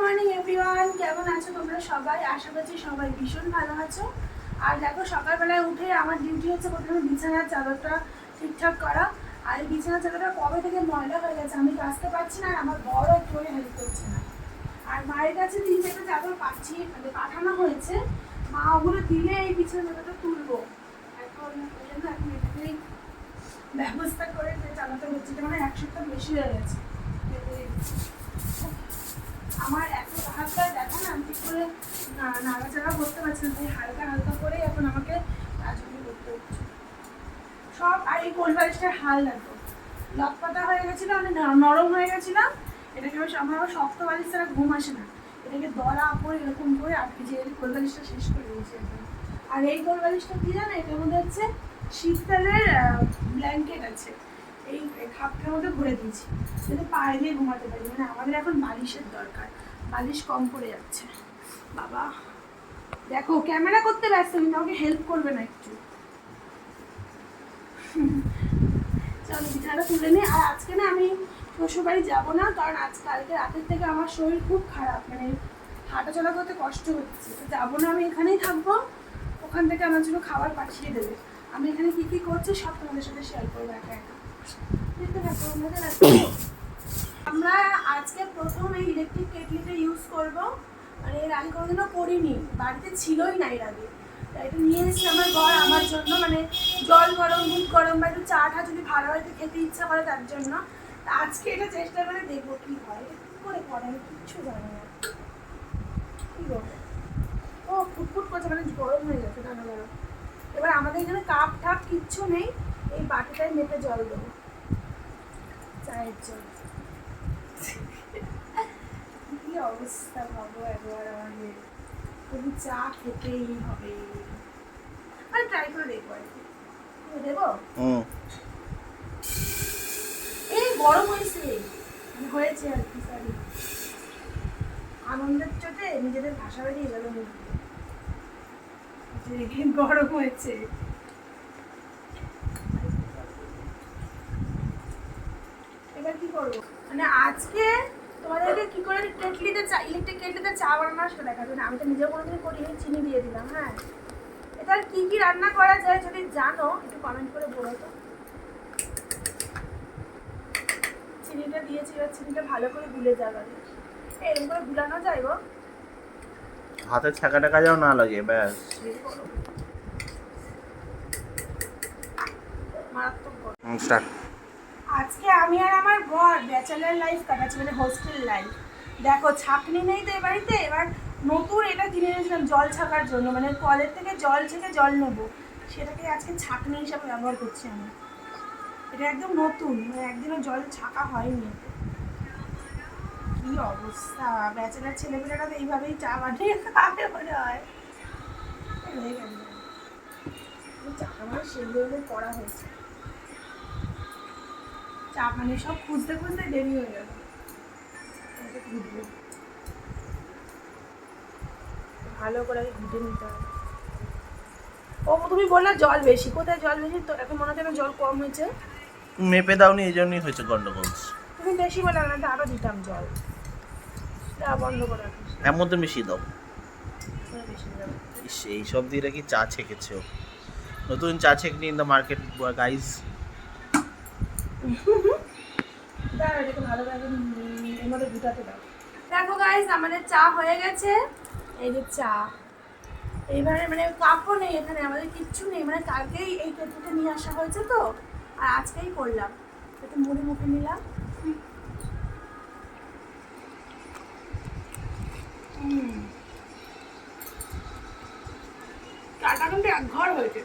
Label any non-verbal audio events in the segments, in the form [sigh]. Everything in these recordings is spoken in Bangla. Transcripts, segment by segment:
মর্নিং এভরিওয়ান কেমন আছো তোমরা সবাই? আশা করছি সবাই ভীষণ ভালো আছো। আর দেখো, সকালবেলায় উঠে আমার ডিউটি হচ্ছে প্রথমে বিছানার চাদরটা ঠিকঠাক করা। আর বিছানার চাদরটা কবে থেকে ময়লা হয়ে গেছে আমি কাচতে পারছি না, আর আমার বড় একটু হেল্প করছে না। আর মায়ের কাছে তিন চারটে চাদর পাচ্ছি মানে পাঠানো হয়েছে। মা ওগুলো দিলে এই বিছানার চাদরটা তুলবো। এখন এখন এটাকেই ব্যবস্থা করে চালাতে হচ্ছে মানে এক সপ্তাহ বেশি হয়ে গেছে। আমার এত হাতটা দেখো না, আমি ঠিক করে নাড়াচাড়া করতে পারছি না, তাই হালকা হালকা করে এখন আমাকে কাজগুলো করতে হচ্ছে। সব, আর এই কোল বালিশটার হাল দেখো। লতপাতা হয়ে গেছিল ন- নরম হয়ে গেছিলাম। এটাকে বেশ, আমার শক্ত বালিশ ছাড়া ঘুম আসে না। এটাকে দরা করে এরকম করে আটকে যে কোল বালিশটা শেষ করে দিয়েছি আর এই কোল বালিশটা কি জানো, এটার মধ্যে হচ্ছে শীতকালের ব্ল্যাঙ্কেট আছে। এই খাপটার মধ্যে ভরে দিয়েছি, যাতে পায়ে দিয়ে ঘুমাতে পারি। মানে আমাদের এখন বালিশের দরকার। বালিশ কম পড়ে যাচ্ছে। বাবা, দেখো, ক্যামেরা করতে ব্যস্ত, কিন্তু আমাকে হেল্প করবে না একটু। চলো, বিছানাটা তুলে নিই আর আজকে না আমি শ্বশুরবাড়ি যাব না, কারণ আজ কালকে রাতের থেকে আমার শরীর খুব খারাপ। মানে হাঁটা চলা করতে কষ্ট হচ্ছে। তো যাব না, আমি এখানেই থাকব। ওখান থেকে আমার জন্য খাবার পাঠিয়ে দেবে। আমি এখানে কি কি করছি সব তোমাদের সাথে শেয়ার করব একা একা। আমরা আজকে প্রথম এই ইলেকট্রিক কেটলিটা ইউজ করব। মানে এর আগে কোনোদিনও করিনি। বাড়িতে ছিলই না এর আগে। এটা নিয়ে এসেছি আমার বর আমার জন্য। মানে জল গরম, দুধ গরম বা একটু চা টা যদি ভালো হয়তো খেতে ইচ্ছা করে তার জন্য। আজকে এটা চেষ্টা করে দেখব কি হয়। এটা করে করে আমি কিচ্ছু জানি না। কি ও, ফুটফুট করছে মানে গরম হয়ে টানা গরম এবার আমাদের এখানে কাপ ঠাপ কিচ্ছু নেই। এই বাটিটায় মেপে জল দেবো। চায়ের জল। কি অবস্থা ভাবো একবার আমাদের তবু চা খেতেই হবে। আমি ট্রাই করে দেখব আর কি। তুমি দেবো? এই গরম হয়েছে। হয়েছে আর কি সরি আনন্দের চোটে নিজেদের ভাষা বেরিয়ে গেল মুখ। গরম হয়েছে এবার কি করব। মানে আজকে তোমাদেরকে কি করে কেটলিতে চা ইলেকট্রিক কেটলিতে চা বানানো সেটা দেখাবে আমি তো নিজেও কোনোদিন করিনি চিনি দিয়ে দিলাম হ্যাঁ। এটার কি কি রান্না করা যায় যদি জানো একটু কমেন্ট করে বলো তো। চিনিটা দিয়েছি এবার চিনিটা ভালো করে গুলে যাবে। এরকম করে গুলানো যায় গো। হাতে ছাকা টাকা যাও না লাগে ব্যাস। মারাত্মক। স্টার্ট আজকে আমি আর আমার বর ব্যাচেলার লাইফ কাটাচ্ছি মানে হোস্টেল লাইফ দেখো ছাকনি নেই তো এ বাড়িতে, এবার নতুন এটা কিনে এনেছিলাম জল ছাকার জন্য মানে কলের থেকে জল ছেঁকে জল নেব। সেটাকে আজকে ছাকনি হিসাবে ব্যবহার করছি আমি। এটা একদম নতুন মানে একদিনও জল ছাকা হয়নি। কি অবস্থা ব্যাচেলার ছেলেমেয়েরা তো এইভাবেই চা বানিয়ে খাবে মনে হয়। চাটা মানে সেগুলো করা হয়েছে। চা পানি সব খুঁজতে খুঁজতে দেরি হয়ে গেল ভালো করে ঘুটে নিতে হবে। ও তুমি বললে জল বেশি। কোথায় জল বেশি? তো এখন মনে হচ্ছে জল কম হয়েছে। মেপে দাওনি এই জন্যই হয়েছে গন্ডগোল। তুমি বেশি বলে না আরও দিতাম জল। বন্ধ করে এর মধ্যে মিশিয়ে দাও। যাবে সব দিয়ে নাকি চা ছেঁকেছে নতুন চা ছেঁকনি ইন দ্য মার্কেট গাইজ দাঁড়া এটাকে ভালো করে উম, এর মধ্যে গুটাতে দাও। দেখো গাইস আমাদের চা হয়ে গেছে। এই যে চা। এইবারে মানে কাপও নেই এখানে আমাদের কিচ্ছু নেই। মানে কালকেই এই কেটলিটা নিয়ে আসা হয়েছে তো আর আজকেই করলাম। একটু মুড়ি মুখে নিলাম। হুম। চাটা কিন্তু এক ঘর হয়েছে।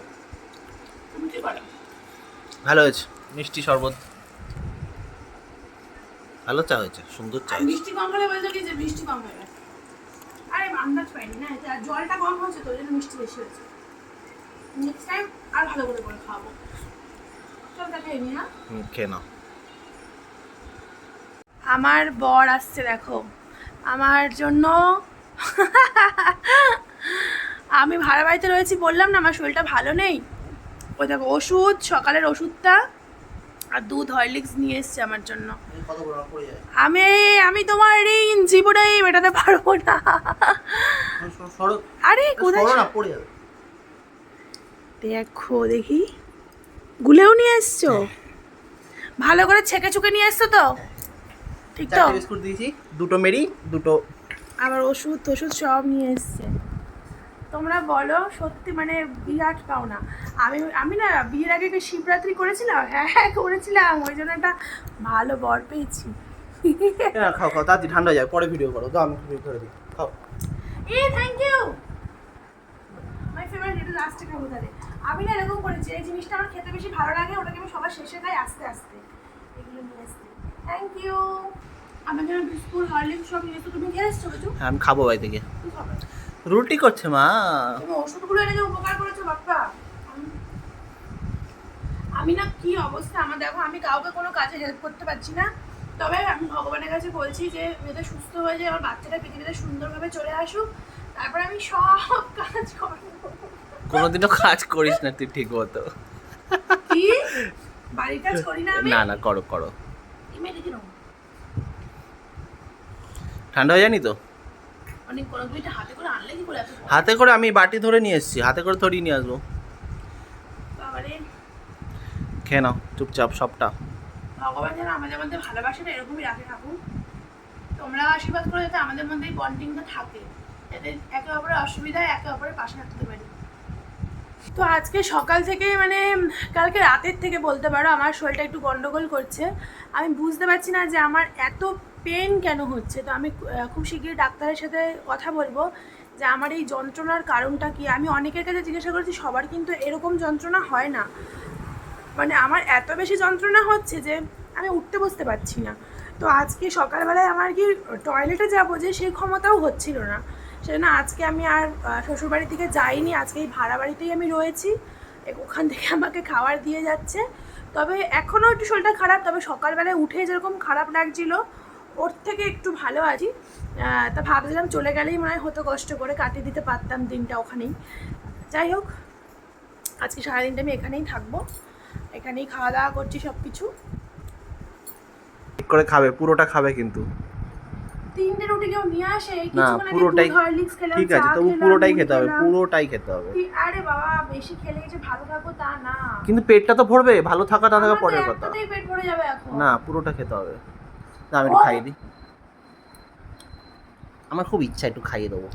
তুমি কি করো? ভালো হয়েছে। মিষ্টি শরবত। ভালো চা হয়েছে সুন্দর চা মিষ্টি কম হলে বলতো কি যে মিষ্টি কম হয়ে গেছে আরে আন্দাজ পাইনি না এটা জলটা কম হচ্ছে তো জন্য মিষ্টি বেশি হয়েছে। নেক্সট টাইম আর ভালো করে করে খাব চল তা খেয়ে নি হুম, খেয়ে নাও। আমার বর আসছে দেখো। আমার জন্য [laughs] আমি ভাড়া বাড়িতে রয়েছি বললাম না আমার শরীরটা ভালো নেই। ওই দেখো ওষুধ সকালের ওষুধটা আর দুধ হরলিক্স নিয়ে এসছে আমার জন্য। আমি আমি তোমার ঋণ জীবনেই মেটাতে পারব না। আরে কোথায় দেখো দেখি। গুলেও নিয়ে এসছো? ভালো করে ছেঁকে চুকে নিয়ে এসছো তো? ঠিক তো? বিস্কুট দিয়েছি দুটো মেরি দুটো আবার ওষুধ টষুধ সব নিয়ে এসছে। তোমরা বলো সত্যি মানে বিরাট পাওনা। আমি আমি না বিয়ের আগে কি শিবরাত্রি করেছিলাম হ্যাঁ হ্যাঁ করেছিলাম ওই জন্য একটা ভালো বর পেয়েছি। হ্যাঁ খাও খাও তাড়াতাড়ি ঠান্ডা যায় পরে ভিডিও করো তো আমি ভিডিও করে দিই খাও। এ থ্যাংক ইউ মাই ফেভারিট এটা লাস্টে খাব তাহলে। আমি না এরকম করেছি এই জিনিসটা আমার খেতে বেশি ভালো লাগে ওটাকে আমি সবার শেষে খাই আস্তে আস্তে। এগুলো নিয়ে আসতে। থ্যাংক ইউ আমার জন্য বিস্কুট হরলিক্স সব নিয়ে এসছো তুমি খেয়ে এসছো কিছু হ্যাঁ আমি খাব বাড়ি থেকে খাবে। রুটি করছে মা। তুমি ওষুধগুলো এনে যে উপকার করেছ বাপ্পা। আমি- না কি অবস্থা আমার দেখো আমি কাউকে কোনো কাজে হেল্প করতে পারছি না। তবে আমি ভগবানের কাছে বলছি যে যাতে সুস্থ হয়ে যায় আমার বাচ্চাটা পৃথিবীতে সুন্দরভাবে চলে আসুক। তারপর আমি সব কাজ করব। কোনোদিনও কাজ করিস না তুই ঠিক মতো। কি? বাড়ির কাজ করি না আমি? না না করো করো। ঠান্ডা হয়ে যায়নি তো? অনেক কোনো দুইটা হাতে করে আনলে কি করে হাতে করে আমি বাটি ধরে নিয়ে এসেছি হাতে করে থরিয়ে নিয়ে আসব। বাবারে। খেয়ে নাও চুপচাপ সবটা। ভগবান যেন আমাদের মধ্যে ভালোবাসাটা এরকমই রাখে ঠাকুর। তোমরা আশীর্বাদ করে যাতে আমাদের মধ্যে এই বন্ডিংটা থাকে যাতে একে অপরের অসুবিধায় একে অপরের পাশে থাকতে পারি। তো আজকে সকাল থেকে মানে কালকে রাতের থেকে বলতে পারো আমার শরীরটা একটু গন্ডগোল করছে। আমি বুঝতে পারছি না যে আমার এত পেন কেন হচ্ছে? তো আমি খুব শীঘ্রই ডাক্তারের সাথে কথা বলব যে আমার এই যন্ত্রণার কারণটা কি? আমি অনেকের কাছে জিজ্ঞাসা করেছি সবার কিন্তু এরকম যন্ত্রণা হয় না। মানে আমার এত বেশি যন্ত্রণা হচ্ছে যে আমি উঠতে বসতে পারছি না। তো আজকে সকালবেলায় আমার কি টয়লেটে যাব যে সেই ক্ষমতাও হচ্ছিল না। সেজন্য আজকে আমি আর আহ, শ্বশুরবাড়ি থেকে যাইনি। আজকে এই ভাড়া বাড়িতেই আমি রয়েছি। ওখান থেকে আমাকে খাবার দিয়ে যাচ্ছে। তবে এখনও একটু শরীরটা খারাপ তবে সকালবেলায় উঠে যেরকম খারাপ লাগছিল ওর থেকে একটু ভালো আছি। তা ভাবছিলাম চলে গেলেই মনে হয় হতো কষ্ট করে কাটিয়ে দিতে পারতাম দিনটা ওখানেই। যাই হোক আজকে সারাদিনটা আমি এখানেই থাকব। এখানেই খাওয়া দাওয়া করছি সব কিছু করে খাবে পুরোটা খাবে কিন্তু। তিনটে রুটি কেউ নিয়ে আসে? না পুরোটাই ঠিক আছে তবু পুরোটাই খেতে হবে পুরোটাই খেতে হবে। আরে বাবা বেশি খেলে যে ভালো থাকব তা না। কিন্তু পেটটা তো ভরবে ভালো থাকা না থাকা পরের কথা। পেট ভরে যাবে এখন। না পুরোটা খেতে হবে। না আমি একটু খাইয়ে দিই। আমার খুব ইচ্ছা একটু খাইয়ে দেবো।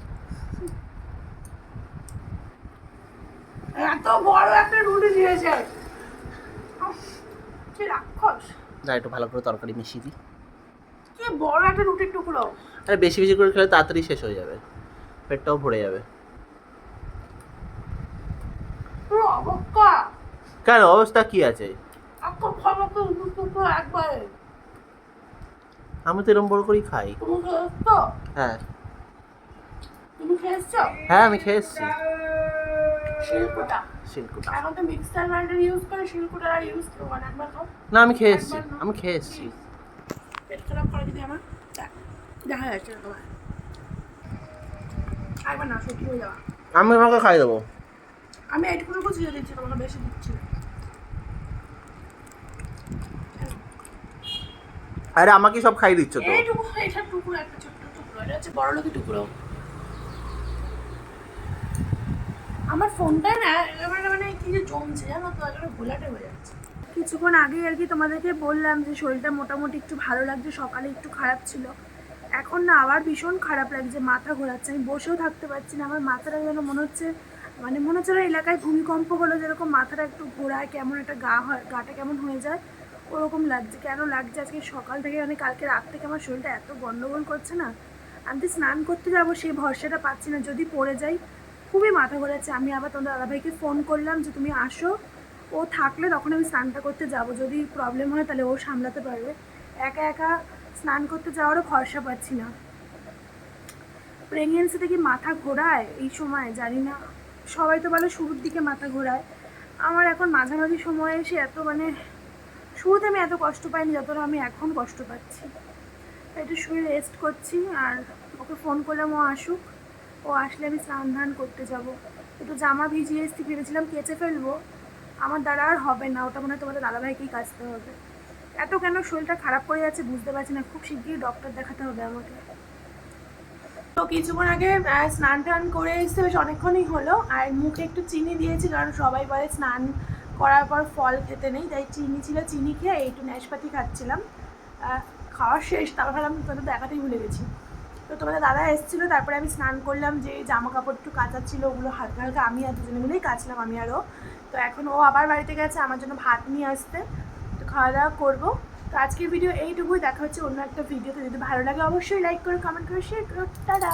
এত বড় একটা রুটি দিয়েছে। না একটু ভালো করে তরকারি মিশিয়ে দিই। কি বড় একটা রুটির টুকরো। আরে বেশি বেশি করে খেলে তাড়াতাড়ি শেষ হয়ে যাবে। পেটটাও ভরে যাবে। কেন অবস্থা কি আছে? একবারে। আমি তো এরম বড় করেই খাই। হ্যাঁ। হ্যাঁ আমি খেয়ে এসেছি শিল্পটা শিলকুটা। এখন তো মিক্সার গ্রাইন্ডার ইউজ করে শিলকুটা আর ইউজ করব না আমি খেয়ে এসেছি আমি খেয়ে এসেছি আমি আমাকে খাই দেবো। আমি এইটুকুনো ছিঁড়ে দিচ্ছি তোমাকে বেশি দিচ্ছি আরে আমাকে সব খাই দিচ্ছ তো। এটা টুকরো একটা ছোট্ট টুকরো এটা হচ্ছে বড় লোকি টুকরো। আমার ফোনটা না একেবারে মানে কি যে জমছে জানো তো একেবারে ঘোলাটে হয়ে যাচ্ছে। কিছুক্ষণ আগেই আর কি তোমাদেরকে বললাম যে শরীরটা মোটামুটি একটু ভালো লাগছে সকালে একটু খারাপ ছিল। এখন না আবার ভীষণ খারাপ লাগছে মাথা ঘোরাচ্ছে আমি বসেও থাকতে পারছি না আমার মাথাটা যেন মনে হচ্ছে মানে মনে হচ্ছে না এলাকায় ভূমিকম্প হলো যেরকম মাথাটা একটু ঘোরায় কেমন একটা গা হয় গাটা কেমন হয়ে যায়। ওরকম লাগছে, কেন লাগছে? আজকে সকাল থেকে মানে কালকে রাত থেকে আমার শরীরটা এত গন্ডগোল করছে না। আমি তো স্নান করতে যাব সেই ভরসাটা পাচ্ছি না। যদি পড়ে যাই, খুবই মাথা ঘোরাচ্ছে। আমি আবার তোমাদের দাদাভাইকে ফোন করলাম যে, তুমি আসো। ও থাকলে তখন আমি স্নানটা করতে যাব। যদি প্রবলেম হয় তাহলে ও সামলাতে পারবে। একা একা স্নান করতে যাওয়ারও ভরসা পাচ্ছি না। প্রেগনেন্সিতে কি মাথা ঘোরায় এই সময়, জানি না। সবাই তো বলে শুরুর দিকে মাথা ঘোরায়। আমার এখন মাঝামাঝি সময়ে এসে এত মানে শুরুতে আমি এত কষ্ট পাইনি যতটা আমি এখন কষ্ট পাচ্ছি। একটু শুয়ে রেস্ট করছি আর ওকে ফোন করলাম, ও আসুক। ও আসলে আমি স্নান ধান করতে যাব। একটু জামা ভিজিয়ে এসছি, ভেবেছিলাম কেচে ফেলব। আমার দ্বারা আর হবে না, ওটা মনে হয় তোমাদের দাদাভাইকেই কাচতে হবে। এত কেন শরীরটা খারাপ করে যাচ্ছে বুঝতে পারছি না, খুব শিগগিরই ডক্টর দেখাতে হবে আমাকে। তো কিছুক্ষণ আগে স্নান টান করে এসে বেশ অনেকক্ষণই হলো, আর মুখে একটু চিনি দিয়েছি, কারণ সবাই বলে স্নান করার পর ফল খেতে নেই, তাই চিনি ছিল, চিনি খেয়ে একটু ন্যাশপাতি খাচ্ছিলাম। খাওয়া শেষ, তারপর ভাবলাম তোদের দেখাতেই ভুলে গেছি। তো তোমাদের দাদা এসেছিল, তারপরে আমি স্নান করলাম, যে জামা কাপড় একটু কাচার ছিল ওগুলো হালকা হালকা আমি আর দুজনে মিলেই কাচলাম, আমি আরও তো এখন ও আবার বাড়িতে গেছে, আমার জন্য ভাত নিয়ে আসতে। তো খাওয়া দাওয়া করব। তো আজকের ভিডিও এইটুকুই, দেখা হচ্ছে অন্য একটা ভিডিওতে। যদি ভালো লাগে, অবশ্যই লাইক করো কমেন্ট করো শেয়ার করো, টাটা!